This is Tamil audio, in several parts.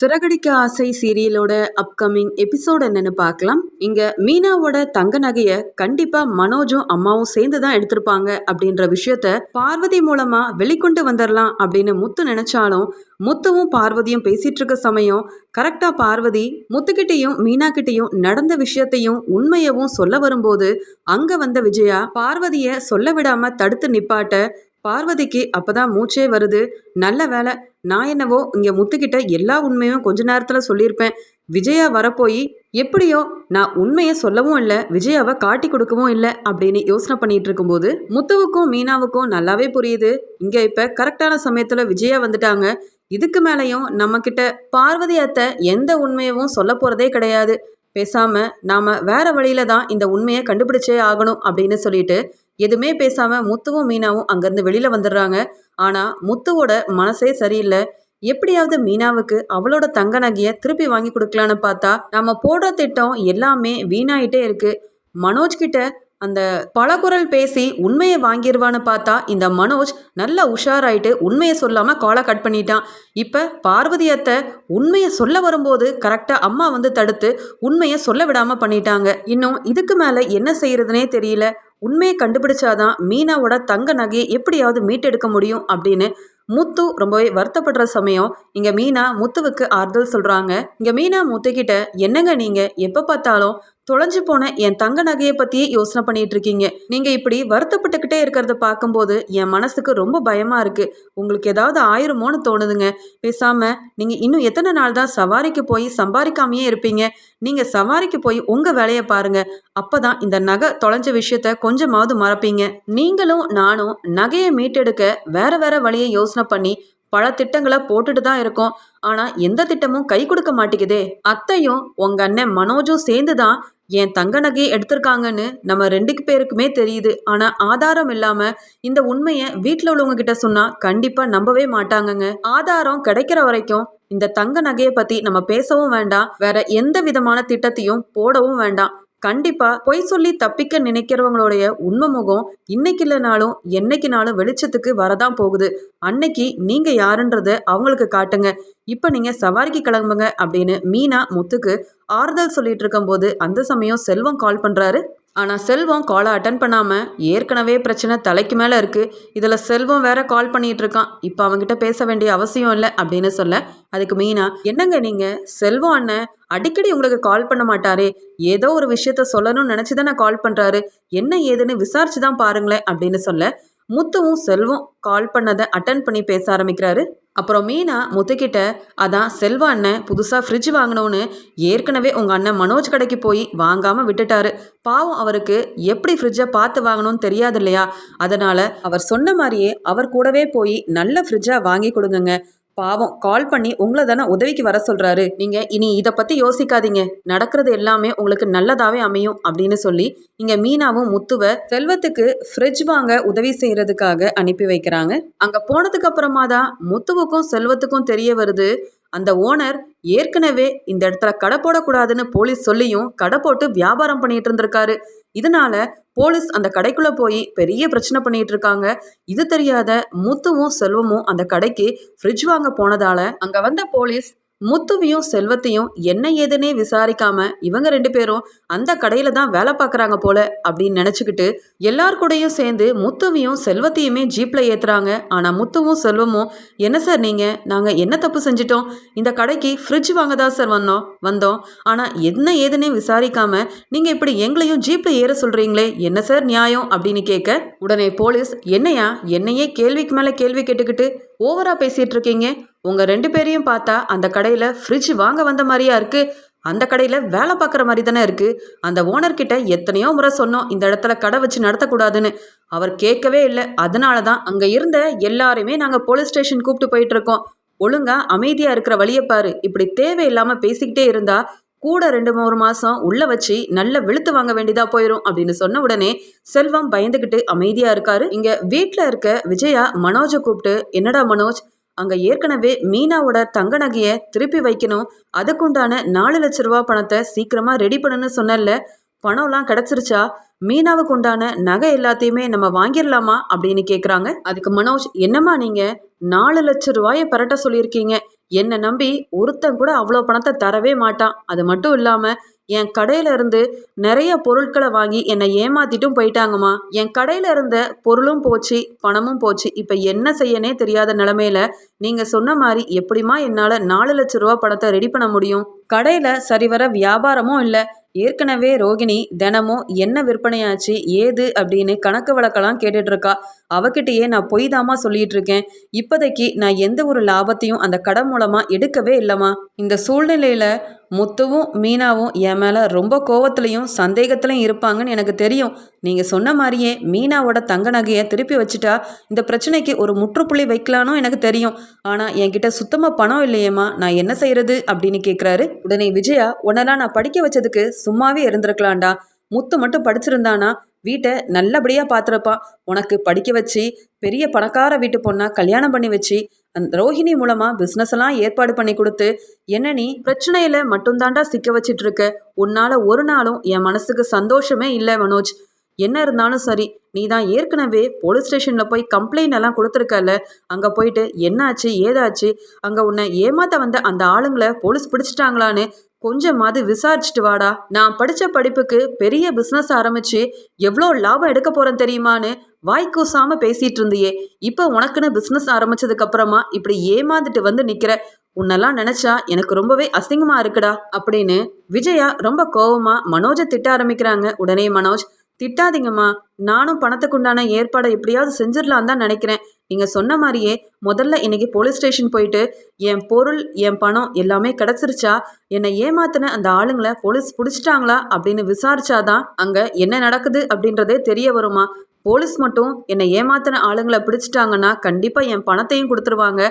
சிறகடிக்க ஆசை சீரியலோட அப்கமிங் எபிசோட் என்னன்னு பார்க்கலாம். இங்க மீனாவோட தங்க நகையை கண்டிப்பா மனோஜும் அம்மாவும் சேர்ந்து தான் எடுத்திருப்பாங்க அப்படின்ற விஷயத்த பார்வதி மூலமா வெளிக்கொண்டு வந்துடலாம் அப்படின்னு முத்து நினைச்சாலும் முத்துவும் பார்வதியும் பேசிட்டு இருக்க சமயம் கரெக்டா பார்வதி முத்துக்கிட்டையும் மீனா கிட்டையும் நடந்த விஷயத்தையும் உண்மையவும் சொல்ல வரும்போது அங்க வந்த விஜயா பார்வதிய சொல்ல விடாம தடுத்து நிப்பாட்ட பார்வதிக்கு அப்பதான் மூச்சே வருது. நல்ல வேலை நான் என்னவோ இங்கே முத்துக்கிட்ட எல்லா உண்மையும் கொஞ்ச நேரத்தில் சொல்லியிருப்பேன். விஜயா வரப்போய் எப்படியோ நான் உண்மையை சொல்லவும் இல்லை விஜயாவை காட்டி கொடுக்கவும் இல்லை அப்படின்னு யோசனை பண்ணிட்டு இருக்கும்போது முத்துவுக்கும் மீனாவுக்கும் நல்லாவே புரியுது. இங்கே இப்போ கரெக்டான சமயத்தில் விஜயா வந்துட்டாங்க. இதுக்கு மேலேயும் நம்மக்கிட்ட பார்வதி அத்தை எந்த உண்மையவும் சொல்ல போகிறதே கிடையாது. பேசாமல் நாம் வேற வழியில தான் இந்த உண்மையை கண்டுபிடிச்சே ஆகணும் அப்படின்னு சொல்லிட்டு எதுவுமே பேசாமல் முத்துவும் மீனாவும் அங்கேருந்து வெளியில் வந்துடுறாங்க. ஆனால் முத்துவோட மனசே சரியில்லை. எப்படியாவது மீனாவுக்கு அவளோட தங்க நகையை திருப்பி வாங்கி கொடுக்கலான்னு பார்த்தா நம்ம போடுற திட்டம் எல்லாமே வீணாயிட்டே இருக்கு. மனோஜ் கிட்ட அந்த பலகுரல் பேசி உண்மையை வாங்கிடுவான்னு பார்த்தா இந்த மனோஜ் நல்லா உஷாராயிட்டு உண்மையை சொல்லாமல் காலை கட் பண்ணிட்டான். இப்போ பார்வதியத்தை உண்மையை சொல்ல வரும்போது கரெக்டாக அம்மா வந்து தடுத்து உண்மையை சொல்ல விடாமல் பண்ணிட்டாங்க. இன்னும் இதுக்கு மேலே என்ன செய்யறதுனே தெரியல. உண்மையை கண்டுபிடிச்சாதான் மீனாவோட தங்க நகையை எப்படியாவது மீட்டெடுக்க முடியும் அப்படின்னு முத்து ரொம்பவே வருத்தப்படுற சமயம் இங்கே மீனா முத்துவுக்கு ஆறுதல் சொல்கிறாங்க இங்கே மீனா முத்துக்கிட்ட என்னங்க நீங்கள் எப்போ பார்த்தாலும் தொலைஞ்சு போன என் தங்க நகையை பற்றியே யோசனை பண்ணிட்டு இருக்கீங்க. நீங்கள் இப்படி வருத்தப்பட்டுக்கிட்டே இருக்கிறத பார்க்கும்போது என் மனசுக்கு ரொம்ப பயமாக இருக்குது உங்களுக்கு ஏதாவது ஆயிருமோன்னு தோணுதுங்க. பேசாமல் நீங்கள் இன்னும் எத்தனை நாள் தான் சவாரிக்கு போய் சம்பாதிக்காமையே இருப்பீங்க? நீங்கள் சவாரிக்கு போய் உங்கள் வேலையை பாருங்கள் அப்போ தான் இந்த நகை தொலைஞ்ச விஷயத்த கொஞ்சமாவது மறப்பீங்க. நீங்களும் நானும் நகையை மீட்டெடுக்க வேற வேற வழியை யோசனை பண்ணி பல திட்டங்களை போட்டுட்டு தான் இருக்கோம். ஆனால் எந்த திட்டமும் கை கொடுக்க மாட்டேங்குதே. அத்தையும் உங்கள் அண்ணன் மனோஜும் சேர்ந்து தான் என் தங்க நகையை எடுத்திருக்காங்கன்னு நம்ம ரெண்டு பேருக்குமே தெரியுது. ஆனால் ஆதாரம் இல்லாமல் இந்த உண்மையை வீட்டில் உள்ளவங்க கிட்ட சொன்னால் கண்டிப்பாக நம்பவே மாட்டாங்கங்க. ஆதாரம் கிடைக்கிற வரைக்கும் இந்த தங்க நகையை பற்றி நம்ம பேசவும் வேண்டாம். வேற எந்த விதமான திட்டத்தையும் போடவும் வேண்டாம். கண்டிப்பா பொய் சொல்லி தப்பிக்க நினைக்கிறவங்களுடைய உண்மை முகம் இன்னைக்கு இல்லைனாலும் என்னைக்குனாலும் வெளிச்சத்துக்கு வரதான் போகுது. அன்னைக்கு நீங்க யாருன்றத அவங்களுக்கு காட்டுங்க. இப்போ நீங்க சவாரிக்கு கிளம்புங்க அப்படின்னு மீனா முத்துக்கு ஆறுதல் சொல்லிட்டு இருக்கும்போது அந்த சமயம் செல்வம் கால் பண்றாரு ஆனால் செல்வம் காலை அட்டன் பண்ணாமல் ஏற்கனவே பிரச்சனை தலைக்கு மேலே இருக்குது இதில் செல்வம் வேற கால் பண்ணிகிட்டு இருக்கான். இப்போ அவங்ககிட்ட பேச வேண்டிய அவசியம் இல்லை அப்படின்னு சொல்ல அதுக்கு மீனா என்னங்க நீங்கள் செல்வம் அண்ணன் அடிக்கடி உங்களுக்கு கால் பண்ண மாட்டாரே. ஏதோ ஒரு விஷயத்த சொல்லணும்னு நினச்சி தானே கால் பண்ணுறாரு என்ன ஏதுன்னு விசாரிச்சு தான் பாருங்களேன் அப்படின்னு சொல்ல முத்துவும் செல்வம் கால் பண்ணதை அட்டன் பண்ணி பேச ஆரம்பிக்கிறாரு. அப்புறம் மீனா முத்துக்கிட்ட அதான் செல்வ அண்ணன் புதுசாக ஃப்ரிட்ஜ் வாங்கினோன்னு ஏற்கனவே உங்கள் அண்ணன் மனோஜ் கடைக்கு போய் வாங்காமல் விட்டுட்டாரு. பாவம் அவருக்கு எப்படி ஃப்ரிட்ஜை பார்த்து வாங்கணும்னு தெரியாது இல்லையா? அதனால் அவர் சொன்ன மாதிரியே அவர் கூடவே போய் நல்ல ஃப்ரிட்ஜாக வாங்கி கொடுங்கங்க. பாவம். கால் பண்ணி உங்களை தானே உதவிக்கு வர சொல்றாரு. நீங்க இனி இதை பத்தி யோசிக்காதீங்க. நடக்கிறது எல்லாமே உங்களுக்கு நல்லதாவே அமையும் அப்படின்னு சொல்லி இங்க மீனாவும் முத்துவ செல்வத்துக்கு ஃப்ரிட்ஜ் வாங்க உதவி செய்யறதுக்காக அனுப்பி வைக்கிறாங்க. அங்க போனதுக்கு அப்புறமா தான் முத்துவுக்கும் செல்வத்துக்கும் தெரிய வருது. அந்த ஓனர் ஏற்கனவே இந்த இடத்துல கடை போடக்கூடாதுன்னு போலீஸ் சொல்லியும் கடை போட்டு வியாபாரம் பண்ணிட்டு இருந்திருக்காரு. இதனால போலீஸ் அந்த கடைக்குள்ள போய் பெரிய பிரச்சனை பண்ணிட்டு இருக்காங்க. இது தெரியாத முத்துவும் செல்வமும் அந்த கடைக்கு ஃப்ரிட்ஜ் வாங்க போனதால அங்க வந்த போலீஸ் முத்துவையும் செல்வத்தையும் என்ன ஏதுன்னே விசாரிக்காம இவங்க ரெண்டு பேரும் அந்த கடையில தான் வேலை பார்க்குறாங்க போல அப்படின்னு நினச்சிக்கிட்டு எல்லார் கூடயும் சேர்ந்து முத்துவையும் செல்வத்தையுமே ஜீப்பில் ஏற்றுறாங்க ஆனால் முத்துவும் செல்வமும் என்ன சார் நீங்கள் நாங்கள் என்ன தப்பு செஞ்சிட்டோம்? இந்த கடைக்கு ஃப்ரிட்ஜ் வாங்க தான் சார் வந்தோம் வந்தோம். ஆனால் என்ன ஏதுன்னே விசாரிக்காம நீங்கள் இப்படி எங்களையும் ஜீப்பில் ஏற சொல்கிறீங்களே என்ன சார் நியாயம்? அப்படின்னு கேட்க உடனே போலீஸ் என்னையா என்னையே கேள்விக்கு மேலே கேள்வி கேட்டுக்கிட்டு ஓவரா பேசிட்டு இருக்கீங்க. உங்கள் ரெண்டு பேரையும் பார்த்தா அந்த கடையில் ஃப்ரிட்ஜ் வாங்க வந்த மாதிரியா இருக்குது அந்த கடையில் வேலை பார்க்குற மாதிரி தானே இருக்குது அந்த ஓனர்கிட்ட எத்தனையோ முறை சொன்னோம் இந்த இடத்துல கடை வச்சு நடத்தக்கூடாதுன்னு. அவர் கேட்கவே இல்லை. அதனால தான் அங்கே இருந்த எல்லாருமே நாங்கள் போலீஸ் ஸ்டேஷன் கூப்பிட்டு போயிட்டு இருக்கோம். ஒழுங்கா அமைதியாக இருக்கிற வழியை பாரு. இப்படி தேவையில்லாமல் பேசிக்கிட்டே இருந்தா கூட ரெண்டு மூணு மாதம் உள்ள வச்சு நல்ல வெளுத்து வாங்க வேண்டியதா போயிடும் அப்படின்னு சொன்ன உடனே செல்வம் பயந்துக்கிட்டு அமைதியாக இருக்காரு. இங்கே வீட்டில் இருக்க விஜயா மனோஜை கூப்பிட்டு என்னடா மனோஜ் அங்கே ஏற்கனவே மீனாவோட தங்க நகையை திருப்பி வைக்கணும். அதுக்குண்டான நாலு லட்ச ரூபா பணத்தை சீக்கிரமாக ரெடி பண்ணுன்னு சொன்னல பணம்லாம் கிடச்சிருச்சா? மீனாவுக்கு உண்டான நகை எல்லாத்தையுமே நம்ம வாங்கிடலாமா? அப்படின்னு கேட்குறாங்க அதுக்கு மனோஜ் என்னம்மா நீங்கள் நாலு லட்ச ரூபாயை பரட்ட சொல்லியிருக்கீங்க. என்னை நம்பி ஒருத்தன் கூட அவ்வளோ பணத்தை தரவே மாட்டான். அது மட்டும் இல்லாமல் என் கடையில இருந்து நிறைய பொருட்களை வாங்கி என்னை ஏமாத்திட்டும் போயிட்டாங்கம்மா. என் கடையில இருந்த பொருளும் போச்சு பணமும் போச்சு. இப்போ என்ன செய்யனே தெரியாத நிலமையில நீங்க சொன்ன மாதிரி எப்படிம்மா என்னால் நாலு லட்ச ரூபா பணத்தை ரெடி பண்ண முடியும்? கடையில சரிவர வியாபாரமும் இல்லை. ஏற்கனவே ரோகிணி தினமும் என்ன விற்பனையாச்சு ஏது அப்படின்னு கணக்கு வழக்கெல்லாம் கேட்டுட்டு இருக்கா அவகிட்டயே நான் பொய் தாமா சொல்லிட்டு இருக்கேன் இப்போதைக்கு நான் எந்த ஒரு லாபத்தையும் அந்த கடை மூலமா எடுக்கவே இல்லைம்மா. இந்த சூழ்நிலையில முத்துவும் மீனாவும் என் மேலே ரொம்ப கோவத்துலையும் சந்தேகத்துலையும் இருப்பாங்கன்னு எனக்கு தெரியும். நீங்கள் சொன்ன மாதிரியே மீனாவோட தங்க நகையை திருப்பி வச்சுட்டா இந்த பிரச்சனைக்கு ஒரு முற்றுப்புள்ளி வைக்கலானும் எனக்கு தெரியும். ஆனால் என்கிட்ட சுத்தமாக பணம் இல்லையேம்மா நான் என்ன செய்யறது அப்படின்னு கேட்குறாரு உடனே விஜயா உன்னெல்லாம் நான் படிக்க வச்சதுக்கு சும்மாவே இருந்திருக்கலாம்டா. முத்து மட்டும் படிச்சிருந்தானா? வீட்டை நல்லபடியாக பார்த்துருப்பான் உனக்கு படிக்க வச்சு பெரிய பணக்கார வீட்டு பொண்ணாக கல்யாணம் பண்ணி வச்சு அந்த ரோஹிணி மூலமாக பிஸ்னஸ் எல்லாம் ஏற்பாடு பண்ணி கொடுத்து என்ன நீ பிரச்சனையில் மட்டும்தாண்டா சிக்க வச்சிட்டு இருக்க உன்னால் ஒரு நாளும் என் மனசுக்கு சந்தோஷமே இல்லை மனோஜ். என்ன இருந்தாலும் சரி நீ தான் ஏற்கனவே போலீஸ் ஸ்டேஷனில் போய் கம்ப்ளைண்ட் எல்லாம் கொடுத்துருக்கல அங்கே போயிட்டு என்னாச்சு ஏதாச்சு? அங்கே உன்னை ஏமாத்த வந்த அந்த ஆளுங்களை போலீஸ் பிடிச்சிட்டாங்களான்னு கொஞ்சமாவது விசாரிச்சுட்டு வாடா. நான் படித்த படிப்புக்கு பெரிய பிஸ்னஸ் ஆரம்பிச்சு எவ்வளோ லாபம் எடுக்க போகிறேன் தெரியுமான்னு வாய் பேசிட்டு இருந்தியே இப்போ உனக்குன்னு பிஸ்னஸ் ஆரம்பிச்சதுக்கு அப்புறமா இப்படி ஏமாந்துட்டு வந்து நிக்கிற உன்னெல்லாம் நினைச்சா எனக்கு ரொம்பவே அசிங்கமா இருக்குடா அப்படின்னு விஜயா ரொம்ப கோவமா மனோஜை திட்ட ஆரம்பிக்கிறாங்க. உடனே மனோஜ் திட்டாதீங்கம்மா நானும் பணத்துக்குண்டான ஏற்பாடை எப்படியாவது செஞ்சிடலாம் தான் நினைக்கிறேன். நீங்கள் சொன்ன மாதிரியே முதல்ல இன்னைக்கு போலீஸ் ஸ்டேஷன் போயிட்டு என் பொருள் என் பணம் எல்லாமே கிடச்சிருச்சா? என்னை ஏமாத்தின அந்த ஆளுங்களை போலீஸ் பிடிச்சிட்டாங்களா? அப்படின்னு விசாரிச்சாதான் அங்கே என்ன நடக்குது அப்படின்றதே தெரிய வருமா? போலீஸ் மட்டும் என்னை ஏமாத்தின ஆளுங்களை பிடிச்சிட்டாங்கன்னா கண்டிப்பாக என் பணத்தையும் கொடுத்துருவாங்க.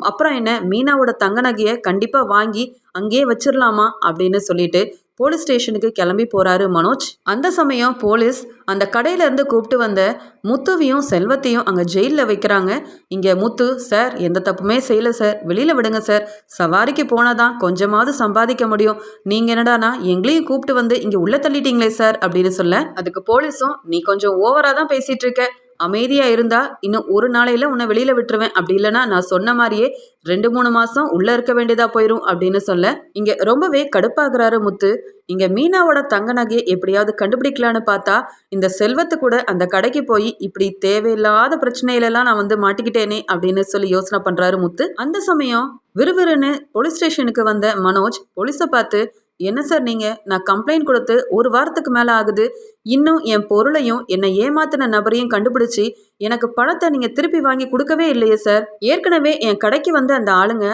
அப்புறம் என்ன? மீனாவோட தங்க நகையை கண்டிப்பாக வாங்கி அங்கேயே வச்சிடலாமா அப்படின்னு சொல்லிட்டு போலீஸ் ஸ்டேஷனுக்கு கிளம்பி போறாரு மனோஜ். அந்த சமயம் போலீஸ் அந்த கடையில இருந்து கூப்பிட்டு வந்த முத்துவையும் செல்வத்தையும் அங்கே ஜெயிலில் வைக்கிறாங்க. இங்கே முத்து சார் எந்த தப்புமே செய்யலை சார். வெளியில் விடுங்க சார். சவாரிக்கு போனாதான் கொஞ்சமாவது சம்பாதிக்க முடியும். நீங்கள் என்னடானா எங்களையும் கூப்பிட்டு வந்து இங்கே உள்ள தள்ளிட்டீங்களே சார் அப்படின்னு சொல்ல. அதுக்கு போலீஸும் நீ கொஞ்சம் ஓவராக தான் பேசிகிட்டு இருக்க. அமைதியாக இருந்தா இன்னும் ஒரு நாளையில் உன்னை வெளியில் விட்டுருவேன். அப்படி இல்லைன்னா நான் சொன்ன மாதிரியே ரெண்டு மூணு மாதம் உள்ளே இருக்க வேண்டியதாக போயிடும் அப்படின்னு சொல்ல இங்கே ரொம்பவே கடுப்பாகிறாரு முத்து. இங்கே மீனாவோட தங்க நகையை எப்படியாவது கண்டுபிடிக்கலான்னு பார்த்தா இந்த செல்வத்து கூட அந்த கடைக்கு போய் இப்படி தேவையில்லாத பிரச்சனையிலலாம் நான் வந்து மாட்டிக்கிட்டேனே அப்படின்னு சொல்லி யோசனை பண்ணுறாரு முத்து. அந்த சமயம் விறுவிறுன்னு போலீஸ் ஸ்டேஷனுக்கு வந்த மனோஜ் போலீஸை பார்த்து என்ன சார் நீங்கள் நான் கம்ப்ளைண்ட் கொடுத்து ஒரு வாரத்துக்கு மேலே ஆகுது. இன்னும் என் பொருளையும் என்னை ஏமாத்தின நபரையும் கண்டுபிடிச்சி எனக்கு பணத்தை நீங்கள் திருப்பி வாங்கி கொடுக்கவே இல்லையே சார். ஏற்கனவே என் கடைக்கு வந்த அந்த ஆளுங்க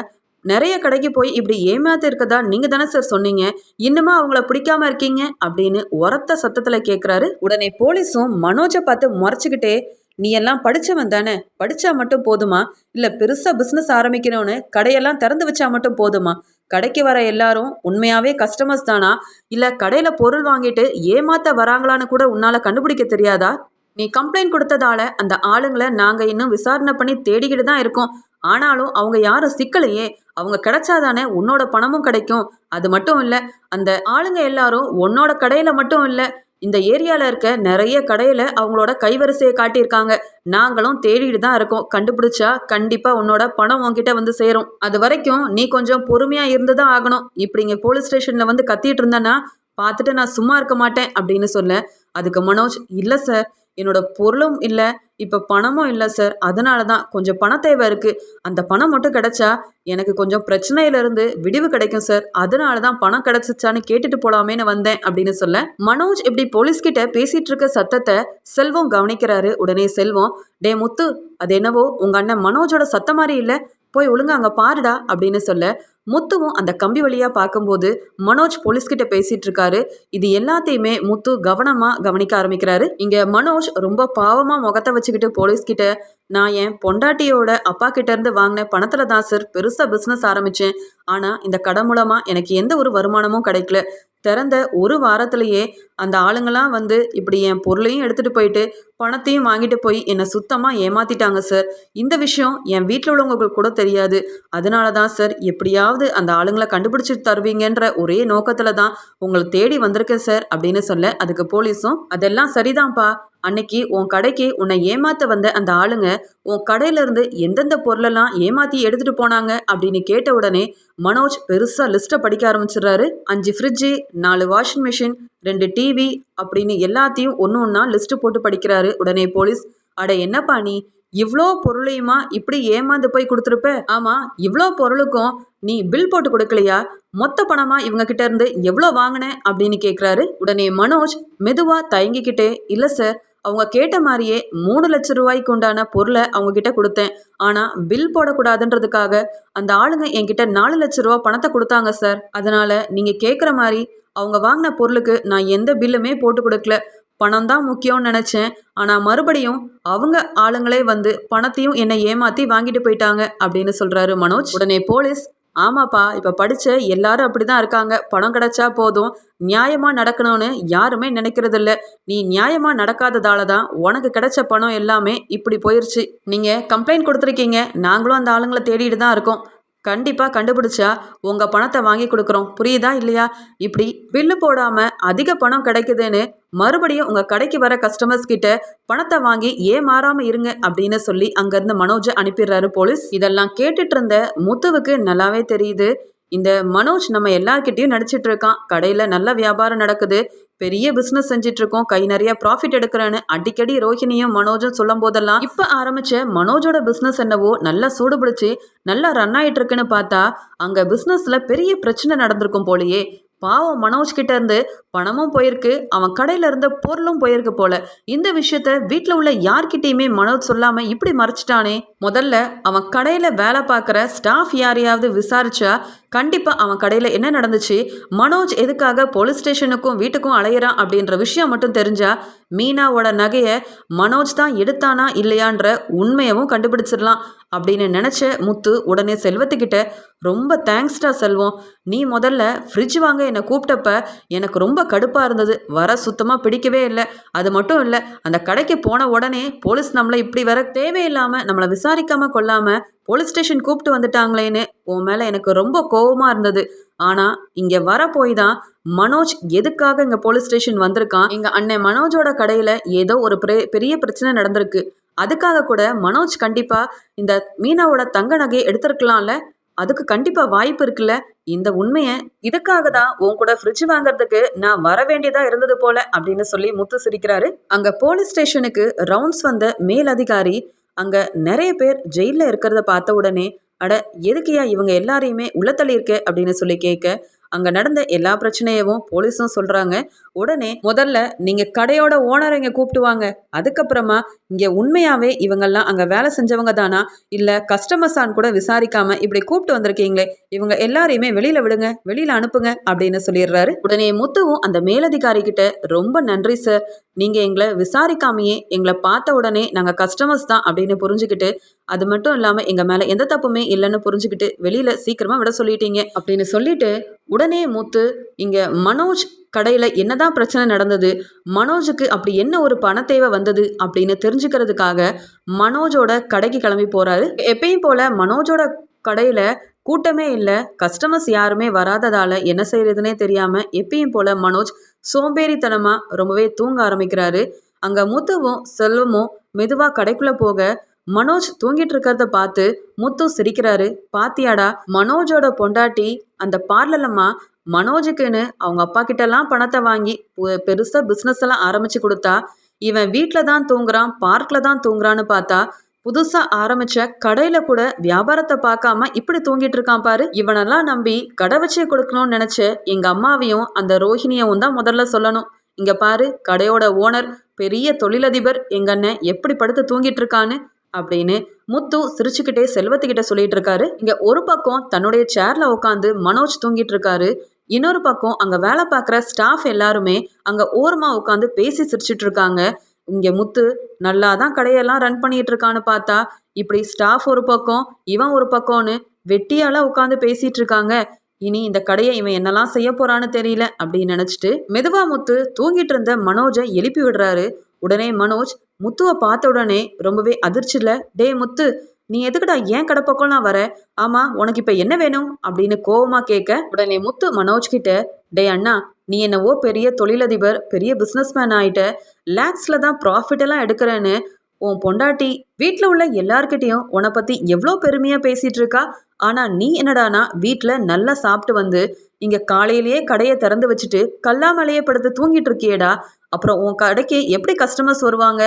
நிறைய கடைக்கு போய் இப்படி ஏமாத்த இருக்கதா நீங்கள் தானே சார் சொன்னீங்க. இன்னுமா அவங்கள பிடிக்காம இருக்கீங்க? அப்படின்னு உரத்த சத்தத்தில் கேட்குறாரு உடனே போலீஸும் மனோஜை பார்த்து முறைச்சிக்கிட்டே நீ எல்லாம் படித்தவன் தானே? படித்தா மட்டும் போதுமா? இல்லை பெருசாக பிஸ்னஸ் ஆரம்பிக்கணும்னு கடையெல்லாம் திறந்து வச்சா மட்டும் போதுமா? கடைக்கு வர எல்லாரும் உண்மையாகவே கஸ்டமர்ஸ் தானா? இல்லை கடையில் பொருள் வாங்கிட்டு ஏமாத்த வராங்களான்னு கூட உன்னால் கண்டுபிடிக்க தெரியாதா? நீ கம்ப்ளைண்ட் கொடுத்ததால அந்த ஆளுங்களை நாங்கள் இன்னும் விசாரணை பண்ணி தேடிக்கிட்டு தான் இருக்கோம். ஆனாலும் அவங்க யாரும் சிக்கலையே? அவங்க கிடைச்சாதானே உன்னோட பணமும் கிடைக்கும். அது மட்டும் இல்லை அந்த ஆளுங்க எல்லாரும் உன்னோட கடையில் மட்டும் இல்லை இந்த ஏரியாவில் இருக்க நிறைய கடையில் அவங்களோட கைவரிசையை காட்டியிருக்காங்க. நாங்களும் தேடிட்டு தான் இருக்கோம். கண்டுபிடிச்சா கண்டிப்பாக உன்னோட பணம் உங்ககிட்ட வந்து சேரும். அது வரைக்கும் நீ கொஞ்சம் பொறுமையாக இருந்து தான் ஆகணும். இப்படி இங்கே போலீஸ் ஸ்டேஷனில் வந்து கத்திட்டு இருந்தேன்னா பார்த்துட்டு நான் சும்மா இருக்க மாட்டேன் அப்படின்னு சொல்ல. அதுக்கு மனோஜ் இல்லை சார். என்னோட பொருளும் இல்லை. இப்போ பணமும் இல்லை சார் அதனால தான் கொஞ்சம் பண தேவை இருக்குது அந்த பணம் மட்டும் கிடைச்சா எனக்கு கொஞ்சம் பிரச்சனையிலேருந்து விடிவு கிடைக்கும் சார் அதனால தான் பணம் கிடைச்சிச்சான்னு கேட்டுட்டு போலாமேன்னு வந்தேன் அப்படின்னு சொல்ல மனோஜ் இப்படி போலீஸ்கிட்ட பேசிகிட்டு இருக்க சத்தத்தை செல்வம் கவனிக்கிறாரு. உடனே செல்வம் டே முத்து அது என்னவோ உங்கள் அண்ணன் மனோஜோட சத்தம் மாதிரி இல்லை. போய் ஒழுங்கா அங்கே பாருடா அப்படின்னு சொல்ல முத்துவும் அந்த கம்பி வழியாக பார்க்கும்போது மனோஜ் போலீஸ்கிட்ட பேசிட்டு இருக்காரு இது எல்லாத்தையுமே முத்து கவனமாக கவனிக்க ஆரம்பிக்கிறாரு. இங்கே மனோஜ் ரொம்ப பாவமாக முகத்தை வச்சுக்கிட்டு போலீஸ்கிட்ட நான் என் பொண்டாட்டியோட அப்பா கிட்ட இருந்து வாங்கின பணத்தில் தான் சார் பெருசாக பிஸ்னஸ் ஆரம்பித்தேன் ஆனால் இந்த கடை மூலமாக எனக்கு எந்த ஒரு வருமானமும் கிடைக்கல. திறந்த ஒரு வாரத்திலேயே அந்த ஆளுங்களாம் வந்து இப்படி என் பொருளையும் எடுத்துகிட்டு போயிட்டு பணத்தையும் வாங்கிட்டு போய் என்னை சுத்தமாக ஏமாத்திட்டாங்க சார் இந்த விஷயம் என் வீட்டில் உள்ளவங்களுக்கு கூட தெரியாது. அதனால தான் சார் எப்படியாவது அந்த ஆளுங்களை கண்டுபிடிச்சி தருவீங்கன்ற ஒரே நோக்கத்தில் தான் உங்களை தேடி வந்திருக்கேன் சார் அப்படின்னு சொல்ல அதுக்கு போலீஸும் அதெல்லாம் சரிதான்ப்பா அன்னைக்கு உன் கடைக்கு உன்னை ஏமாத்த வந்த அந்த ஆளுங்க உன் கடையில இருந்து எந்தெந்த பொருளெல்லாம் ஏமாத்தி எடுத்துட்டு போனாங்க? அப்படின்னு கேட்ட உடனே மனோஜ் பெருசா லிஸ்ட்டை படிக்க ஆரம்பிச்சிடுறாரு. அஞ்சு ஃப்ரிட்ஜு நாலு வாஷிங் மிஷின் ரெண்டு டிவி அப்படின்னு எல்லாத்தையும் ஒன்று ஒன்றா லிஸ்ட்டு போட்டு படிக்கிறாரு உடனே போலீஸ். அட என்னப்பா நீ? இவ்வளோ பொருளையுமா இப்படி ஏமாந்து போய் கொடுத்துருப்ப? ஆமாம் இவ்வளோ பொருளுக்கும் நீ பில் போட்டு கொடுக்கலையா? மொத்த பணமா இவங்க கிட்ட இருந்து எவ்வளோ வாங்கின? அப்படின்னு கேட்குறாரு உடனே மனோஜ் மெதுவா தயங்கிக்கிட்டே இல்லை சார் அவங்க கேட்ட மாதிரியே மூணு லட்ச ரூபாய்க்கு உண்டான பொருளை அவங்க கிட்ட கொடுத்தேன். ஆனால் பில் போடக்கூடாதுன்றதுக்காக அந்த ஆளுங்க என்கிட்ட நாலு லட்ச ரூபா பணத்தை கொடுத்தாங்க சார் அதனால நீங்கள் கேட்குற மாதிரி அவங்க வாங்கின பொருளுக்கு நான் எந்த பில்லுமே போட்டு கொடுக்கல. பணம் தான் முக்கியம்னு நினச்சேன். ஆனால் மறுபடியும் அவங்க ஆளுங்களே வந்து பணத்தையும் என்னை ஏமாற்றி வாங்கிட்டு போயிட்டாங்க அப்படின்னு சொல்கிறாரு மனோஜ். உடனே போலீஸ் ஆமாப்பா இப்போ படித்த எல்லாரும் அப்படி தான் இருக்காங்க. பணம் கிடைச்சா போதும். நியாயமாக நடக்கணும்னு யாருமே நினைக்கிறதில்ல. நீ நியாயமாக நடக்காததால தான் உனக்கு கிடைச்ச பணம் எல்லாமே இப்படி போயிடுச்சு நீங்கள் கம்ப்ளைண்ட் கொடுத்துருக்கீங்க. நாங்களும் அந்த ஆளுங்களை தேடிட்டு தான் இருக்கோம். கண்டிப்பாக கண்டுபிடிச்சா உங்கள் பணத்தை வாங்கி கொடுக்குறோம். புரியுதா இல்லையா? இப்படி பில்லு போடாமல் அதிக பணம் கிடைக்குதுன்னு மறுபடியும் உங்கள் கடைக்கு வர கஸ்டமர்ஸ் கிட்ட பணத்தை வாங்கி ஏமாறாமல் இருங்க அப்படின்னு சொல்லி அங்கேருந்து மனோஜை அனுப்பிடுறாரு போலீஸ். இதெல்லாம் கேட்டுட்டு இருந்த முத்துவுக்கு நல்லாவே தெரியுது. இந்த மனோஜ் நம்ம எல்லார்கிட்டையும் நடிச்சிட்டு இருக்கான். கடையில் நல்ல வியாபாரம் நடக்குது. பெரிய பிஸ்னஸ் செஞ்சுட்டு இருக்கோம் கை நிறைய ப்ராஃபிட் எடுக்கிறேன்னு அடிக்கடி ரோஹிணியும் மனோஜும் சொல்லும் போதெல்லாம் இப்போ ஆரம்பிச்ச மனோஜோட பிஸ்னஸ் என்னவோ நல்லா சூடுபிடிச்சு நல்லா ரன் ஆயிட்டு இருக்குன்னு பார்த்தா அங்கே பிஸ்னஸில் பெரிய பிரச்சனை நடந்திருக்கும் போலயே. பாவம் மனோஜ் கிட்ட இருந்து பணமும் போயிருக்கு அவன் கடையில இருந்த பொருளும் போயிருக்கு போல. இந்த விஷயத்த வீட்டில் உள்ள யார்கிட்டயுமே மனோஜ் சொல்லாம இப்படி மறைச்சிட்டானே. முதல்ல அவன் கடையில் வேலை பார்க்குற ஸ்டாஃப் யாரையாவது விசாரிச்சா கண்டிப்பாக அவன் கடையில் என்ன நடந்துச்சு? மனோஜ் எதுக்காக போலீஸ் ஸ்டேஷனுக்கும் வீட்டுக்கும் அலையிறான் அப்படின்ற விஷயம் மட்டும் தெரிஞ்சா மீனாவோட நகையை மனோஜ் தான் எடுத்தானா இல்லையான்ற உண்மையவும் கண்டுபிடிச்சிடலாம் அப்படின்னு நினச்ச முத்து உடனே செல்வத்துக்கிட்ட ரொம்ப தேங்க்ஸ்டா செல்வம். நீ முதல்ல ஃப்ரிட்ஜ் வாங்க என்னை கூப்பிட்டப்ப எனக்கு ரொம்ப கடுப்பாக இருந்தது. வர சுத்தமாக பிடிக்கவே இல்லை. அது மட்டும் இல்லை அந்த கடைக்கு போன உடனே போலீஸ் நம்மளை இப்படி வர தேவையில்லாமல் நம்மளை விசாரிக்காமல் கொள்ளாமல் போலீஸ் ஸ்டேஷன் கூப்பிட்டு வந்துட்டாங்களேன்னு உன் மேலே எனக்கு ரொம்ப கோபமாக இருந்தது. ஆனால் இங்கே வர போய் தான் மனோஜ் எதுக்காக இங்கே போலீஸ் ஸ்டேஷன் வந்திருக்கான்? எங்கள் அண்ணன் மனோஜோட கடையில் ஏதோ ஒரு பெரிய பிரச்சனை நடந்திருக்கு. அதுக்காக கூட மனோஜ் கண்டிப்பாக இந்த மீனாவோட தங்க நகையை எடுத்திருக்கலாம்ல? அதுக்கு கண்டிப்பாக வாய்ப்பு இருக்குல்ல? இந்த உண்மையை இதுக்காக தான் உன் கூட ஃப்ரிட்ஜ் வாங்குறதுக்கு நான் வர வேண்டியதா இருந்தது போல அப்படின்னு சொல்லி முத்து சிரிக்கிறாரு. அங்க போலீஸ் ஸ்டேஷனுக்கு ரவுண்ட்ஸ் வந்த மேல் அதிகாரி அங்கே நிறைய பேர் ஜெயிலில் இருக்கிறத பார்த்த உடனே அட எதுக்கியா இவங்க எல்லாரையுமே உள்ள தள்ளியிருக்க? அப்படின்னு சொல்லி கேட்க அங்கே நடந்த எல்லா பிரச்சனையவும் போலீஸும் சொல்கிறாங்க உடனே முதல்ல நீங்கள் கடையோட ஓனரை கூப்பிட்டு வாங்க. அதுக்கப்புறமா இங்கே உண்மையாகவே இவங்கெல்லாம் அங்கே வேலை செஞ்சவங்க தானா? இல்லை கஸ்டமர்ஸான் கூட விசாரிக்காம இப்படி கூப்பிட்டு வந்திருக்கீங்களே இவங்க எல்லாரையுமே வெளியில் விடுங்க வெளியில் அனுப்புங்க அப்படின்னு சொல்லிடுறாரு. உடனே முத்துவும் அந்த மேலதிகாரி கிட்ட ரொம்ப நன்றி சார் நீங்கள் எங்களை விசாரிக்காமையே எங்களை பார்த்த உடனே நாங்கள் கஸ்டமர்ஸ் தான் அப்படின்னு புரிஞ்சுக்கிட்டு அது மட்டும் இல்லாமல் எங்கள் மேலே எந்த தப்புமே இல்லைன்னு புரிஞ்சுக்கிட்டு வெளியில் சீக்கிரமாக விட சொல்லிட்டீங்க அப்படின்னு சொல்லிட்டு உடனே முத்து இங்கே மனோஜ் கடையில் என்னதான் பிரச்சனை நடந்தது மனோஜுக்கு அப்படி என்ன ஒரு பண தேவை வந்தது அப்படின்னு தெரிஞ்சுக்கிறதுக்காக மனோஜோட கடைக்கு கிளம்பி போகிறாரு எப்பயும் போல் மனோஜோட கடையில் கூட்டமே இல்லை கஸ்டமர்ஸ் யாருமே வராததால் என்ன செய்யறதுனே தெரியாமல் எப்பயும் போல் மனோஜ் சோம்பேறித்தனமாக ரொம்பவே தூங்க ஆரம்பிக்கிறாரு. அங்கே முத்துவும் செல்வமும் மெதுவாக கடைக்குள்ளே போக மனோஜ் தூங்கிட்டு இருக்கிறத பார்த்து முத்து சிரிக்கிறாரு. பாத்தியாடா மனோஜோட பொண்டாட்டி அந்த பார்லலம்மா மனோஜுக்குன்னு அவங்க அப்பா கிட்டலாம் பணத்தை வாங்கி பெருசாக பிஸ்னஸ் எல்லாம் ஆரம்பிச்சு கொடுத்தா இவன் வீட்டில் தான் தூங்குறான் பார்க்கில் தான் தூங்குறான்னு பார்த்தா புதுசாக ஆரம்பிச்ச கடையில் கூட வியாபாரத்தை பார்க்காம இப்படி தூங்கிட்டு இருக்கான் பாரு. இவனெல்லாம் நம்பி கடை வச்சே கொடுக்கணும்னு நினச்ச எங்கள் அம்மாவையும் அந்த ரோஹிணியவும் தான் முதல்ல சொல்லணும். இங்கே பாரு கடையோட ஓனர் பெரிய தொழிலதிபர் எங்கள் அண்ணன் எப்படி படுத்து தூங்கிட்டு இருக்கான்னு அப்படின்னு முத்து சிரிச்சுக்கிட்டே செல்வத்துக்கிட்ட சொல்லிட்டு இருக்காரு இங்க ஒரு பக்கம் தன்னுடைய சேர்ல உட்காந்து மனோஜ் தூங்கிட்டு இருக்காரு இன்னொரு பக்கம் அங்க வேலை பார்க்குற ஸ்டாஃப் எல்லாருமே அங்க ஓரமா உட்காந்து பேசி சிரிச்சிட்டு இருக்காங்க இங்க முத்து நல்லா தான் கடையெல்லாம் ரன் பண்ணிட்டு இருக்கான்னு பார்த்தா இப்படி ஸ்டாஃப் ஒரு பக்கம் இவன் ஒரு பக்கம்னு வெட்டியால உட்காந்து பேசிட்டு இருக்காங்க இனி இந்த கடையை இவன் என்னெல்லாம் செய்ய போறான்னு தெரியல அப்படின்னு நினைச்சிட்டு மெதுவா முத்து தூங்கிட்டு இருந்த மனோஜை எழுப்பி விடுறாரு. உடனே மனோஜ் முத்துவை பார்த்த உடனே ரொம்பவே அதிர்ச்சியில் டே முத்து நீ எதுக்குடா ஏன் கடை பக்கம்லாம் வர? ஆமா உனக்கு இப்போ என்ன வேணும்? அப்படின்னு கோவமா கேட்க உடனே முத்து மனோஜ் கிட்ட டே அண்ணா நீ என்னவோ பெரிய தொழிலதிபர் பெரிய பிஸ்னஸ்மேன் ஆயிட்ட லேக்ஸில் தான் ப்ராஃபிட் எல்லாம் எடுக்கிறேன்னு உன் பொண்டாட்டி வீட்டில் உள்ள எல்லார்கிட்டயும் உன்னை பற்றி எவ்வளோ பெருமையாக பேசிகிட்டு இருக்கா? ஆனால் நீ என்னடானா வீட்டில் நல்லா சாப்பிட்டு வந்து இங்கே காலையிலேயே கடையை திறந்து வச்சுட்டு கல்லாமலையே படுத்து தூங்கிட்டு இருக்கியேடா? அப்புறம் உன் கடைக்கு எப்படி கஸ்டமர்ஸ் வருவாங்க?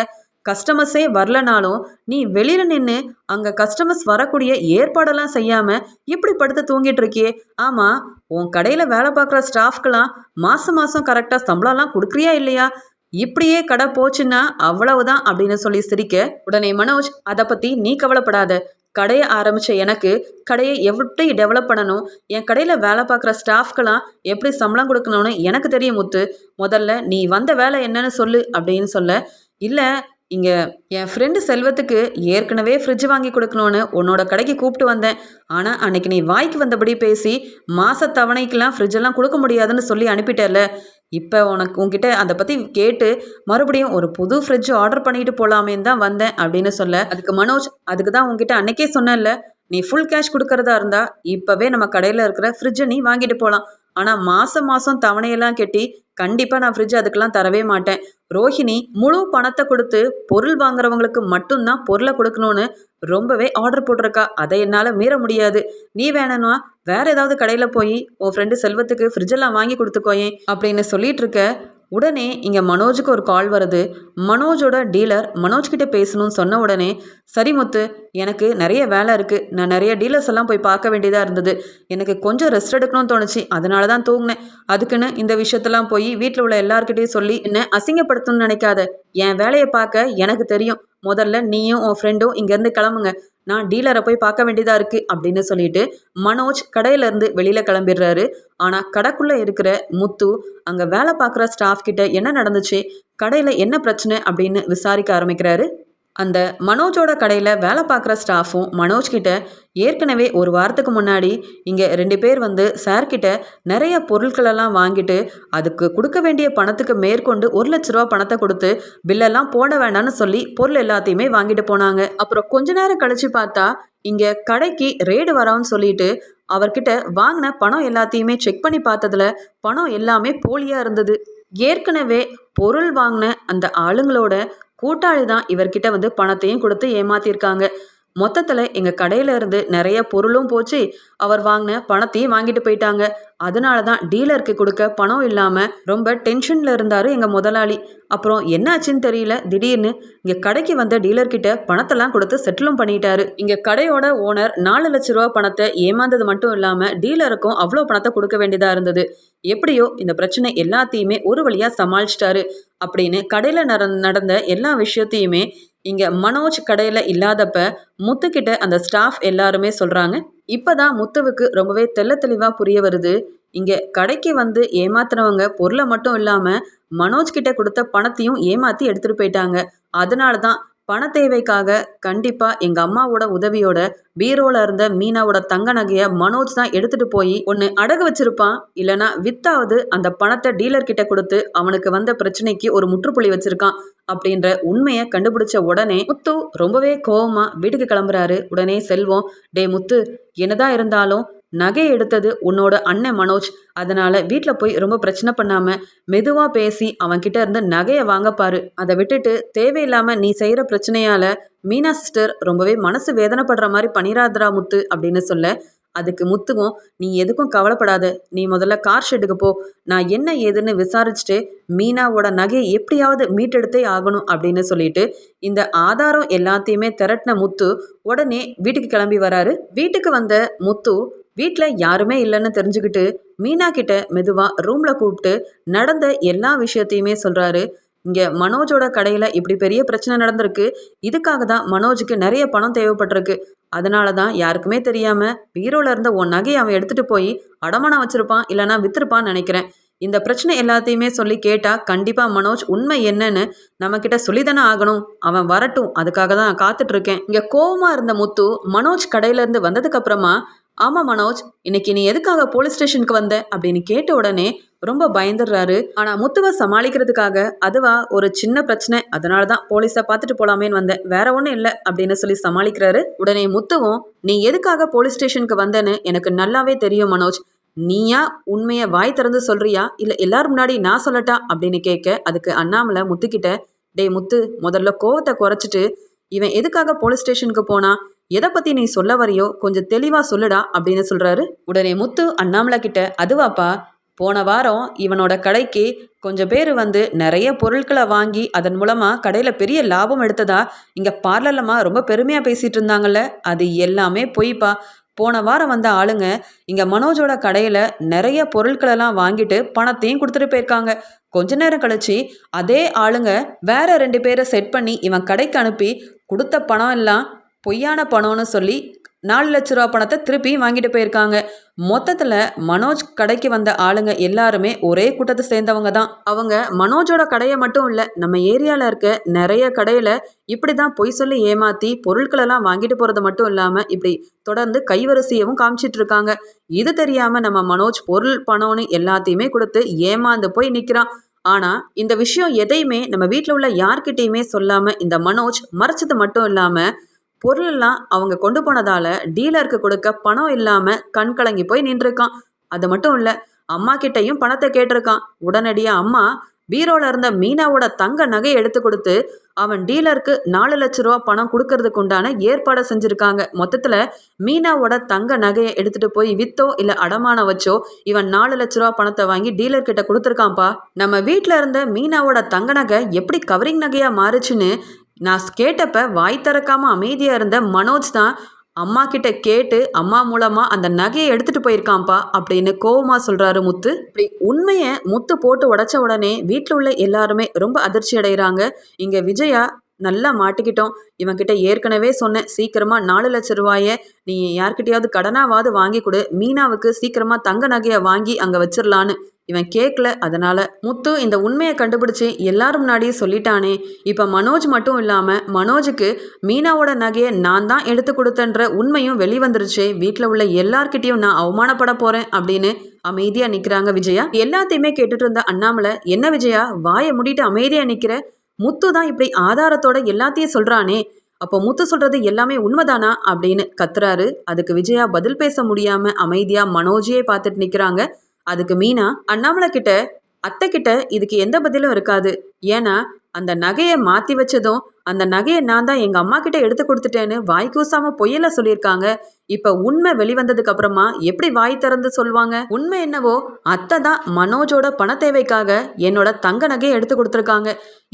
கஸ்டமர்ஸே வரலனாலும் நீ வெளியில் நின்று அங்கே கஸ்டமர்ஸ் வரக்கூடிய ஏற்பாடெல்லாம் செய்யாமல் இப்படி படுத்து தூங்கிட்டு இருக்கியே? ஆமாம் உன் கடையில் வேலை பார்க்குற ஸ்டாஃப்க்கெல்லாம் மாதம் மாதம் கரெக்டாக சம்பளம்லாம் கொடுக்குறியா இல்லையா? இப்படியே கடை போச்சுன்னா அவ்வளவுதான் அப்படின்னு சொல்லி சிரிக்க உடனே மனோஜ் அதை பற்றி நீ கவலைப்படாத. கடையை ஆரம்பித்த எனக்கு கடையை எப்படி டெவலப் பண்ணணும் என் கடையில் வேலை பார்க்குற ஸ்டாஃப்க்கெல்லாம் எப்படி சம்பளம் கொடுக்கணும்னு எனக்கு தெரியும் முத்து. முதல்ல நீ வந்த வேலை என்னன்னு சொல்லு அப்படின்னு சொல்ல. இல்லை இங்கே என் ஃப்ரெண்டு செல்வத்துக்கு ஏற்கனவே ஃப்ரிட்ஜ் வாங்கி கொடுக்கணும்னு உன்னோட கடைக்கு கூப்பிட்டு வந்தேன். ஆனால் அன்னைக்கு நீ வாய்க்கு வந்தபடி பேசி மாத தவணைக்கெலாம் ஃப்ரிட்ஜெல்லாம் கொடுக்க முடியாதுன்னு சொல்லி அனுப்பிட்டல இப்போ உனக்கு உங்ககிட்ட அதை பற்றி கேட்டு மறுபடியும் ஒரு புது ஃப்ரிட்ஜ் ஆர்டர் பண்ணிட்டு போகலாமேன்னு தான் வந்தேன் அப்படின்னு சொல்ல அதுக்கு மனோஜ் அதுக்கு தான் உங்ககிட்ட அன்னைக்கே சொன்னேன்ல நீ ஃபுல் கேஷ் கொடுக்கறதா இருந்தால் இப்போவே நம்ம கடையில் இருக்கிற ஃப்ரிட்ஜை நீ வாங்கிட்டு போகலாம் ஆனால் மாதம் மாதம் தவணையெல்லாம் கட்டி கண்டிப்பாக நான் ஃப்ரிட்ஜ் அதுக்கெல்லாம் தரவே மாட்டேன். ரோஹிணி முழு பணத்தை கொடுத்து பொருள் வாங்குறவங்களுக்கு மட்டும்தான் பொருளை கொடுக்கணும்னு ரொம்பவே ஆர்டர் போட்டிருக்கா. அதை என்னால் மீற முடியாது. நீ வேணும்னா வேற ஏதாவது கடையில் போய் உன் ஃப்ரெண்டு செல்வத்துக்கு ஃப்ரிட்ஜெல்லாம் வாங்கி கொடுத்துக்கோயேன் அப்படின்னு சொல்லிட்டு இருக்க உடனே இங்கே மனோஜுக்கு ஒரு கால் வருது. மனோஜோட டீலர் மனோஜ்கிட்ட பேசணும்னு சொன்ன உடனே சரி முத்து எனக்கு நிறைய வேலை இருக்குது நான் நிறைய டீலர்ஸ் எல்லாம் போய் பார்க்க வேண்டியதாக இருந்தது. எனக்கு கொஞ்சம் ரெஸ்ட் எடுக்கணும்னு தோணுச்சு. அதனால தான் தூங்கினேன். அதுக்குன்னு இந்த விஷயத்தெல்லாம் போய் வீட்டில் உள்ள எல்லாருக்கிட்டையும் சொல்லி என்ன அசிங்கப்படுத்தணும்னு நினைக்காத. என் வேலையை பார்க்க எனக்கு தெரியும். முதல்ல நீயும் உன் ஃப்ரெண்டும் இங்கேருந்து கிளம்புங்க. நான் டீலரை போய் பார்க்க வேண்டியதாக இருக்குது அப்படின்னு சொல்லிட்டு மனோஜ் கடையிலேருந்து வெளியில் கிளம்பிடுறாரு. ஆனால் கடைக்குள்ளே இருக்கிற முத்து அங்கே வேலை பார்க்குற ஸ்டாஃப் கிட்ட என்ன நடந்துச்சு? கடையில் என்ன பிரச்சனை அப்படின்னு விசாரிக்க ஆரம்பிக்கிறாரு. அந்த மனோஜோட கடையில் வேலை பார்க்குற ஸ்டாஃபும் மனோஜ்கிட்ட ஏற்கனவே ஒரு வாரத்துக்கு முன்னாடி இங்கே ரெண்டு பேர் வந்து சார்கிட்ட நிறைய பொருட்களெல்லாம் வாங்கிட்டு அதுக்கு கொடுக்க வேண்டிய பணத்துக்கு மேற்கொண்டு ஒரு லட்ச ரூபா பணத்தை கொடுத்து பில்லெல்லாம் போட வேண்டாம்னு சொல்லி பொருள் எல்லாத்தையுமே வாங்கிட்டு போனாங்க. அப்புறம் கொஞ்ச நேரம் கழிச்சு பார்த்தா இங்கே கடைக்கு ரேடு வரோன்னு சொல்லிட்டு அவர்கிட்ட வாங்கின பணம் எல்லாத்தையுமே செக் பண்ணி பார்த்ததுல பணம் எல்லாமே போலியாக இருந்தது. ஏற்கனவே பொருள் வாங்கின அந்த ஆளுங்களோட கூட்டாளி தான் இவர்கிட்ட வந்து பணத்தையும் கொடுத்து ஏமாத்திருக்காங்க. மொத்தத்தில் எங்கள் கடையில இருந்து நிறைய பொருளும் போச்சு. அவர் வாங்கின பணத்தையும் வாங்கிட்டு போயிட்டாங்க. அதனால தான் டீலருக்கு கொடுக்க பணம் இல்லாமல் ரொம்ப டென்ஷனில் இருந்தார் எங்கள் முதலாளி. அப்புறம் என்னாச்சுன்னு தெரியல. திடீர்னு இங்கே கடைக்கு வந்த டீலர்கிட்ட பணத்தெல்லாம் கொடுத்து செட்டிலும் பண்ணிட்டாரு. இங்கே கடையோட ஓனர் நாலு லட்ச ரூபா பணத்தை ஏமாந்தது மட்டும் இல்லாமல் டீலருக்கும் அவ்வளோ பணத்தை கொடுக்க வேண்டியதாக இருந்தது. எப்படியோ இந்த பிரச்சனை எல்லாத்தையுமே ஒரு வழியாக சமாளிச்சிட்டாரு. அப்படின்னு கடையில் நடந்த எல்லா விஷயத்தையுமே இங்கே மனோஜ் கடையில் இல்லாதப்ப முத்துக்கிட்ட அந்த ஸ்டாஃப் எல்லாருமே சொல்கிறாங்க இப்போ தான் முத்துவுக்கு ரொம்பவே தெல்ல தெளிவாக புரிய வருது. இங்கே கடைக்கு வந்து ஏமாத்துறவங்க பொருளை மட்டும் இல்லாமல் மனோஜ் கிட்ட கொடுத்த பணத்தையும் ஏமாற்றி எடுத்துகிட்டு போயிட்டாங்க. அதனால தான் பண தேவைக்காக கண்டிப்பாக எங்கள் அம்மாவோட உதவியோட பீரோல இருந்த மீனாவோட தங்க நகையை மனோஜ் தான் எடுத்துட்டு போய் ஒன்று அடகு வச்சிருப்பான். இல்லைனா வித்தாவது அந்த பணத்தை டீலர் கிட்ட கொடுத்து அவனுக்கு வந்த பிரச்சனைக்கு ஒரு முற்றுப்புள்ளி வச்சிருக்கான். அப்படின்ற உண்மையை கண்டுபிடிச்ச உடனே முத்து ரொம்பவே கோவமா வீட்டுக்கு கிளம்புறாரு. உடனே செல்வம் டே முத்து என்னதான் இருந்தாலும் நகை எடுத்தது உன்னோட அண்ணன் மனோஜ். அதனால வீட்டில் போய் ரொம்ப பிரச்சனை பண்ணாம மெதுவாக பேசி அவன்கிட்ட இருந்து நகையை வாங்கப்பாரு அதை விட்டுட்டு தேவையில்லாம நீ செய்கிற பிரச்சனையால மீனா சிஸ்டர் ரொம்பவே மனசு வேதனைப்படுற மாதிரி பண்ணிராதரா முத்து அப்படின்னு சொல்ல அதுக்கு முத்துவும் நீ எதுக்கும் கவலைப்படாத. நீ முதல்ல கார் ஷெட்டுக்கு போ. நான் என்ன ஏதுன்னு விசாரிச்சுட்டு மீனாவோட நகையை எப்படியாவது மீட்டெடுத்தே ஆகணும் அப்படின்னு சொல்லிட்டு இந்த ஆதாரம் எல்லாத்தையுமே திரட்டின முத்து உடனே வீட்டுக்கு கிளம்பி வராரு. வீட்டுக்கு வந்த முத்து வீட்டில் யாருமே இல்லைன்னு தெரிஞ்சுக்கிட்டு மீனா கிட்ட மெதுவாக ரூமில் கூப்பிட்டு நடந்த எல்லா விஷயத்தையுமே சொல்கிறாரு இங்கே மனோஜோட கடையில் இப்படி பெரிய பிரச்சனை நடந்திருக்கு. இதுக்காக தான் மனோஜுக்கு நிறைய பணம் தேவைப்பட்டிருக்கு. அதனால தான் யாருக்குமே தெரியாமல் பீரோவில் இருந்த உன் நகையை அவன் எடுத்துகிட்டு போய் அடமானம் வச்சுருப்பான் இல்லைனா விற்றுருப்பான்னு நினைக்கிறேன். இந்த பிரச்சனை எல்லாத்தையுமே சொல்லி கேட்டால் கண்டிப்பாக மனோஜ் உண்மை என்னன்னு நம்மக்கிட்ட சொல்லி தானே ஆகணும். அவன் வரட்டும் அதுக்காக தான் நான் காத்துட்ருக்கேன் இங்கே கோவமாக இருந்த முத்து மனோஜ் கடையிலேருந்து வந்ததுக்கப்புறமா ஆமா மனோஜ் இன்னைக்கு நீ எதுக்காக போலீஸ் ஸ்டேஷனுக்கு வந்த? அப்படின்னு கேட்ட உடனே ரொம்ப பயந்துடுறாரு. ஆனா முத்துவை சமாளிக்கிறதுக்காக அதுவா ஒரு சின்ன பிரச்சனை. அதனால தான் போலீஸை பார்த்துட்டு போலாமேன்னு வந்தேன். வேற ஒன்றும் இல்லை அப்படின்னு சொல்லி சமாளிக்கிறாரு. உடனே முத்துவும் நீ எதுக்காக போலீஸ் ஸ்டேஷனுக்கு வந்தேன்னு எனக்கு நல்லாவே தெரியும் மனோஜ். நீயா உண்மையை வாய் திறந்து சொல்றியா? இல்லை எல்லாரும் முன்னாடி நான் சொல்லட்டா? அப்படின்னு கேட்க அதுக்கு அண்ணாமலை முத்துக்கிட்ட டேய் முத்து முதல்ல கோவத்தை குறைச்சிட்டு இவன் எதுக்காக போலீஸ் ஸ்டேஷனுக்கு போனா? எதை பத்தி நீ சொல்ல வரையோ கொஞ்சம் தெளிவா சொல்லுடா அப்படின்னு சொல்றாரு. உடனே முத்து அண்ணாமலை கிட்ட அதுவாப்பா போன வாரம் இவனோட கடைக்கு கொஞ்சம் பேர் வந்து நிறைய பொருட்களை வாங்கி அதன் மூலமா கடையில பெரிய லாபம் எடுத்ததா? இங்க பார்லர்லமா ரொம்ப பெருமையா பேசிட்டு இருந்தாங்கல்ல. அது எல்லாமே பொய்ப்பா. போன வாரம் வந்த ஆளுங்க இங்க மனோஜோட கடையில நிறைய பொருட்களெல்லாம் வாங்கிட்டு பணத்தையும் கொடுத்துட்டு போயிருக்காங்க. கொஞ்ச நேரம் கழிச்சு அதே ஆளுங்க வேற ரெண்டு பேரை செட் பண்ணி இவன் கடைக்கு அனுப்பி கொடுத்த பணம் எல்லாம் பொய்யான பணம்னு சொல்லி நாலு லட்ச ரூபா பணத்தை திருப்பி வாங்கிட்டு போயிருக்காங்க. மொத்தத்தில் மனோஜ் கடைக்கு வந்த ஆளுங்க எல்லாருமே ஒரே கூட்டத்தை சேர்ந்தவங்க தான். அவங்க மனோஜோட கடையை மட்டும் இல்லை நம்ம ஏரியாவில் இருக்க நிறைய கடையில் இப்படி தான் பொய் சொல்லி ஏமாற்றி பொருட்களெல்லாம் வாங்கிட்டு போகிறது மட்டும் இல்லாமல் இப்படி தொடர்ந்து கைவரிசையவும் காமிச்சிட்டு இருக்காங்க. இது தெரியாமல் நம்ம மனோஜ் பொருள் பணம்னு எல்லாத்தையுமே கொடுத்து ஏமாந்து போய் நிற்கிறான் ஆனால் இந்த விஷயம் எதையுமே நம்ம வீட்டில் உள்ள யார்கிட்டயுமே சொல்லாமல் இந்த மனோஜ் மறைச்சது மட்டும் இல்லாமல் பொருளெல்லாம் அவங்க கொண்டு போனதால் டீலருக்கு கொடுக்க பணம் இல்லாமல் கண் கலங்கி போய் நின்றுருக்கான். அது மட்டும் இல்லை அம்மா கிட்டையும் பணத்தை கேட்டிருக்கான். உடனடியாக அம்மா பீரோல இருந்த மீனாவோட தங்க நகையை எடுத்து கொடுத்து அவன் டீலருக்கு நாலு லட்ச ரூபா பணம் கொடுக்கறதுக்கு உண்டான ஏற்பாடை செஞ்சுருக்காங்க. மொத்தத்தில் மீனாவோட தங்க நகையை எடுத்துட்டு போய் வித்தோ இல்லை அடமானம் வச்சோ இவன் நாலு லட்ச ரூபா பணத்தை வாங்கி டீலர் கிட்ட கொடுத்துருக்கான்ப்பா. நம்ம வீட்டில் இருந்த மீனாவோட தங்க நகை எப்படி கவரிங் நகையாக மாறுச்சுன்னு நான் கேட்டப்ப வாய் திறக்காம அமைதியாக இருந்த மனோஜ் தான் அம்மா கிட்ட கேட்டு அம்மா மூலமா அந்த நகையை எடுத்துட்டு போயிருக்கான்ப்பா அப்படின்னு கோவமா சொல்றாரு முத்து. இப்படி உண்மையை முத்து போட்டு உடைச்ச உடனே வீட்டில் உள்ள எல்லாருமே ரொம்ப அதிர்ச்சி அடைகிறாங்க. இங்க விஜயா நல்லா மாட்டிக்கிட்டோம். இவன்கிட்ட ஏற்கனவே சொன்னேன் சீக்கிரமா நாலு லட்ச ரூபாய நீ யார்கிட்டயாவது கடனாவது வாங்கி கொடு. மீனாவுக்கு சீக்கிரமா தங்க நகையை வாங்கி அங்க வச்சிடலான்னு இவன் கேட்கல. அதனால முத்து இந்த உண்மையை கண்டுபிடிச்சு எல்லாரும் முன்னாடியே சொல்லிட்டானே. இப்போ மனோஜ் மட்டும் இல்லாமல் மனோஜுக்கு மீனாவோட நகையை நான் தான் எடுத்து கொடுத்தன்ற உண்மையும் வெளிவந்துருச்சு. வீட்டில் உள்ள எல்லார்கிட்டேயும் நான் அவமானப்பட போகிறேன் அப்படின்னு அமைதியாக நிற்கிறாங்க விஜயா. எல்லாத்தையுமே கேட்டுட்டு இருந்த அண்ணாமலை என்ன விஜயா வாயை முடிட்டு அமைதியாக நிற்கிற முத்து தான் இப்படி ஆதாரத்தோட எல்லாத்தையும் சொல்கிறானே அப்போ முத்து சொல்றது எல்லாமே உண்மைதானா அப்படின்னு கத்துறாரு. அதுக்கு விஜயா பதில் பேச முடியாம அமைதியா மனோஜியே பார்த்துட்டு நிக்கிறாங்க. அதுக்கு மீனா அண்ணாமலை கிட்ட அத்தை கிட்ட இதுக்கு எந்த பதிலும் இருக்காது. ஏன்னா அந்த நகையை மாற்றி வச்சதும் அந்த நகையை நான் தான் எங்கள் அம்மா கிட்ட எடுத்து கொடுத்துட்டேன்னு வாய் கூசாம பொய்யல சொல்லியிருக்காங்க. இப்போ உண்மை வெளிவந்ததுக்கு அப்புறமா எப்படி வாய் திறந்து சொல்லுவாங்க உண்மை என்னவோ அத்தை தான் மனோஜோட பண தேவைக்காக என்னோட தங்க நகையை எடுத்து கொடுத்துருக்காங்க.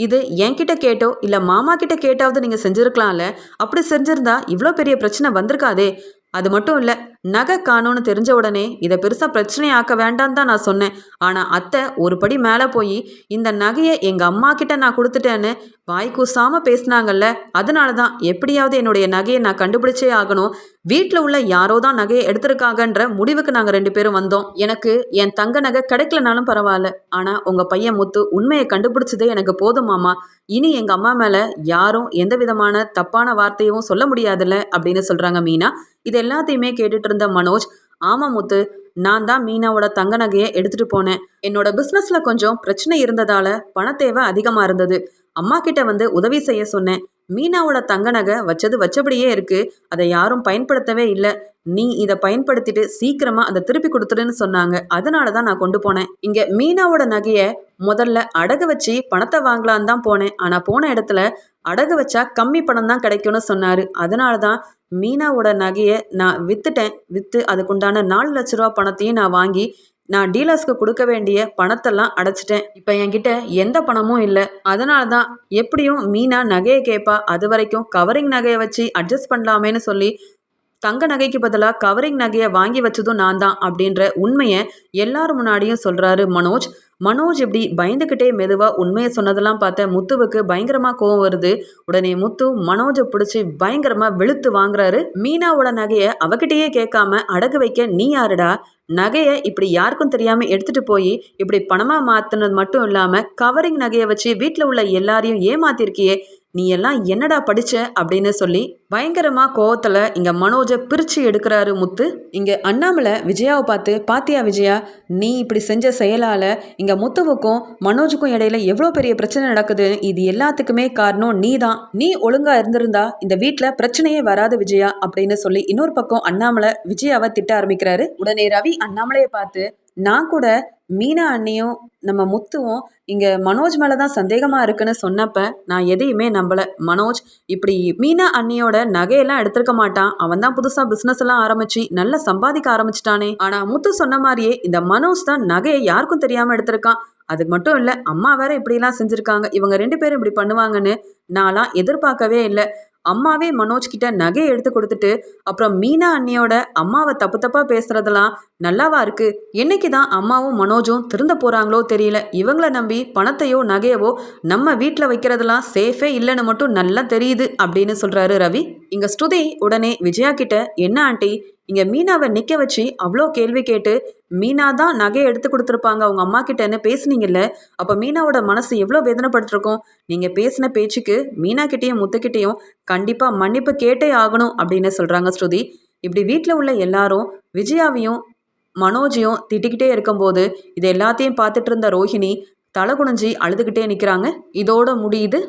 இது என்கிட்ட கேட்டோ இல்லை மாமா கிட்ட கேட்டாவது நீங்கள் செஞ்சுருக்கலாம்ல? அப்படி செஞ்சிருந்தா இவ்வளோ பெரிய பிரச்சனை வந்திருக்காதே. அது மட்டும் இல்லை நகை காணும்னு தெரிஞ்ச உடனே இதை பெருசாக பிரச்சனையாக்க வேண்டான்னு தான் நான் சொன்னேன். ஆனால் அத்தை ஒரு படி மேலே போய் இந்த நகையை எங்கள் அம்மா கிட்ட நான் கொடுத்துட்டேன்னு வாய் கூசாமல் பேசினாங்கல்ல அதனால தான் எப்படியாவது என்னுடைய நகையை நான் கண்டுபிடிச்சே ஆகணும். வீட்டில் உள்ள யாரோ தான் நகையை எடுத்திருக்காங்கன்ற முடிவுக்கு நாங்கள் ரெண்டு பேரும் வந்தோம். எனக்கு என் தங்க நகை கிடைக்கலனாலும் பரவாயில்ல. ஆனால் உங்கள் பையன் முத்து உண்மையை கண்டுபிடிச்சதே எனக்கு போதுமாமா இனி எங்கள் அம்மா மேலே யாரும் எந்த விதமான தப்பான வார்த்தையும் சொல்ல முடியாதுல்ல அப்படின்னு சொல்கிறாங்க மீனா. இது எல்லாத்தையுமே கேட்டுட்டு இருந்த மனோஜ் ஆமா முத்து நான் தான் மீனாவோட தங்க நகையை எடுத்துட்டு போனேன். என்னோட பிஸ்னஸில் கொஞ்சம் பிரச்சனை இருந்ததால பண தேவை அதிகமாக இருந்தது. அம்மா கிட்ட வந்து உதவி செய்ய சொன்னேன். மீனாவோட தங்க நகை வச்சது வச்சபடியே இருக்கு. அதை யாரும் பயன்படுத்தவே இல்லை. நீ இதை பயன்படுத்திட்டு சீக்கிரமா அதை திருப்பி கொடுத்துடுன்னு சொன்னாங்க. அதனால தான் நான் கொண்டு போனேன். இங்க மீனாவோட நகையை முதல்ல அடகு வச்சு பணத்தை வாங்கலான்னு தான் போனேன். ஆனா போன இடத்துல அடகு வச்சா கம்மி பணம் தான் கிடைக்கும்னு சொன்னாரு. அதனால தான் மீனாவோட நகையை நான் வித்துட்டேன். விற்று அதுக்குண்டான நாலு லட்ச ரூபா பணத்தையும் நான் வாங்கி நான் டீலர்ஸ்க்கு கொடுக்க வேண்டிய பணத்தெல்லாம் அடைச்சிட்டேன். இப்போ என்கிட்ட எந்த பணமும் இல்லை. அதனால தான் எப்படியும் மீனா நகையை கேட்பா அது வரைக்கும் கவரிங் நகையை வச்சு அட்ஜஸ்ட் பண்ணலாமேன்னு சொல்லி தங்க நகைக்கு பதிலாக கவரிங் நகையை வாங்கி வச்சதும் நான் தான் அப்படின்ற உண்மையை எல்லார் முன்னாடியும் சொல்கிறாரு மனோஜ். மனோஜ் இப்படி பயந்துக்கிட்டே மெதுவாக உண்மையை சொன்னதெல்லாம் பார்த்த முத்துவுக்கு பயங்கரமாக கோவம் வருது. உடனே முத்து மனோஜை பிடிச்சி பயங்கரமாக வெளுத்து வாங்குறாரு. மீனாவோட நகையை அவகிட்டேயே கேட்காம அடகு வைக்க நீ யாருடா? நகையை இப்படி யாருக்கும் தெரியாமல் எடுத்துகிட்டு போய் இப்படி பணமாக மாற்றினது மட்டும் இல்லாமல் கவரிங் நகையை வச்சு வீட்டில் உள்ள எல்லாரையும் ஏமாத்திருக்கியே நீ எல்லாம் என்னடா படிச்ச? அப்படின்னு சொல்லி பயங்கரமா கோவத்துல இங்க மனோஜை பிரிச்சு எடுக்கிறாரு முத்து. இங்க அண்ணாமலை விஜயாவை பார்த்து பாத்தியா விஜயா நீ இப்படி செஞ்ச செயலால இங்க முத்துவுக்கும் மனோஜுக்கும் இடையில எவ்வளோ பெரிய பிரச்சனை நடக்குது? இது எல்லாத்துக்குமே காரணம் நீ தான் நீ ஒழுங்கா இருந்திருந்தா இந்த வீட்டில் பிரச்சனையே வராது விஜயா அப்படின்னு சொல்லி இன்னொரு பக்கம் அண்ணாமலை விஜயாவை திட்ட ஆரம்பிக்கிறாரு. உடனே ரவி அண்ணாமலையை பார்த்து நான் கூட மீனா அண்ணியும் நம்ம முத்துவும் இங்கே மனோஜ் மேலே தான் சந்தேகமாக இருக்குன்னு சொன்னப்ப நான் எதையுமே நம்பலை. மனோஜ் இப்படி மீனா அண்ணியோட நகையெல்லாம் எடுத்திருக்க மாட்டான். அவன் தான் புதுசாக பிஸ்னஸ் எல்லாம் ஆரம்பிச்சு நல்லா சம்பாதிக்க ஆரம்பிச்சிட்டானே. ஆனால் முத்து சொன்ன மாதிரியே இந்த மனோஜ் தான் நகையை யாருக்கும் தெரியாமல் எடுத்திருக்கான். அது மட்டும் இல்லை அம்மா வேற இப்படிலாம் செஞ்சுருக்காங்க. இவங்க ரெண்டு பேரும் இப்படி பண்ணுவாங்கன்னு நான்லாம் எதிர்பார்க்கவே இல்லை. அம்மாவே மனோஜ் கிட்ட நகையை எடுத்து கொடுத்துட்டு அப்புறம் மீனா அண்ணியோட அம்மாவை தப்பு தப்பா பேசுறதெல்லாம் நல்லாவா இருக்கு? என்னைக்கு தான் அம்மாவும் மனோஜும் திருந்த போறாங்களோ தெரியல. இவங்கள நம்பி பணத்தையோ நகையவோ நம்ம வீட்டில் வைக்கிறதெல்லாம் சேஃபே இல்லைன்னு மட்டும் நல்லா தெரியுது அப்படின்னு சொல்றாரு ரவி. இங்க ஸ்ருதி உடனே விஜயா கிட்ட என்ன ஆண்டி? இங்க மீனாவை நிக்க வச்சு அவ்வளோ கேள்வி கேட்டு மீனா தான் நகையை எடுத்து கொடுத்துருப்பாங்க. அவங்க அம்மா கிட்டன்னு பேசுனீங்கல்ல? அப்போ மீனாவோட மனசு எவ்வளோ வேதனைப்பட்டிருக்கும்? நீங்கள் பேசின பேச்சுக்கு மீனா கிட்டேயும் முத்துக்கிட்டேயும் கண்டிப்பாக மன்னிப்பு கேட்டே ஆகணும் அப்படின்னு சொல்கிறாங்க ஸ்ருதி. இப்படி வீட்டில் உள்ள எல்லாரும் விஜயாவையும் மனோஜையும் திட்டிக்கிட்டே இருக்கும்போது இது எல்லாத்தையும் பார்த்துட்டு இருந்த ரோஹிணி தலை குனிஞ்சி அழுதுகிட்டே நிற்கிறாங்க இதோட முடியுது.